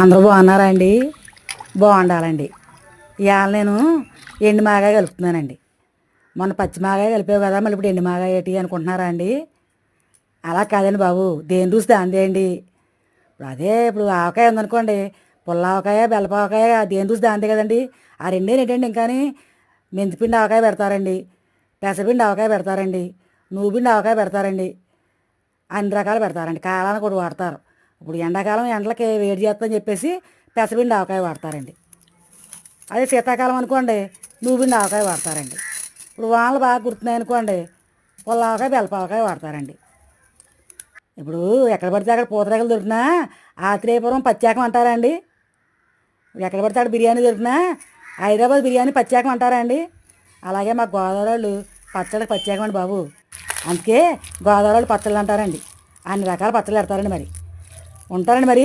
అందరూ బాగున్నారా అండి బాగుండాలండి. ఇవాళ నేను ఎండు కలుపుతున్నానండి. మొన్న పచ్చి మాగాయ కలిపావు కదా మళ్ళీ ఇప్పుడు ఎండు మాగా ఏటి అనుకుంటున్నారా అండి? అలా కాదండి బాబు దేని రుచి దాందే అండి. ఇప్పుడు అదే ఇప్పుడు ఆవకాయ ఉందనుకోండి పుల్ల ఆవకాయ బెల్లపావకాయ దేని రుచి దాందే కదండి. ఆ రెండే ఏంటండి ఇంకాని మెంతిపిండి ఆవకాయ పెడతారండి పెసపిండి ఆవకాయ పెడతారండి నువ్వుపిండి ఆవకాయ పెడతారండి అన్ని రకాలు పెడతారండి. కాలానికి కూడా వాడతారు. ఇప్పుడు ఎండాకాలం ఎండలకి వేడి చేస్తుందని చెప్పేసి పెసపిండి ఆవకాయ వాడతారండి. అదే శీతాకాలం అనుకోండి నువ్వుపిండి ఆవకాయ వాడతారండి. ఇప్పుడు వానలు బాగా గుర్తున్నాయి అనుకోండి పుల్ల ఆవకాయ బెల్పావకాయ వాడతారండి. ఇప్పుడు ఎక్కడ పడితే అక్కడ పూతరేకలు దొరికినా ఆత్రేయపురం పచ్చాకం అంటారా అండి ఎక్కడ పడితే అక్కడ బిర్యానీ దొరికినా హైదరాబాద్ బిర్యానీ పచ్చాకం అంటారా అండి అలాగే మా గోదావరి వాళ్ళు పచ్చడి పచ్చాకం అండి బాబు. అందుకే గోదావరి వాళ్ళు పచ్చళ్ళు అంటారండి. అన్ని రకాల పచ్చళ్ళు పెడతారండి మరి. ఉంటారండి మరి?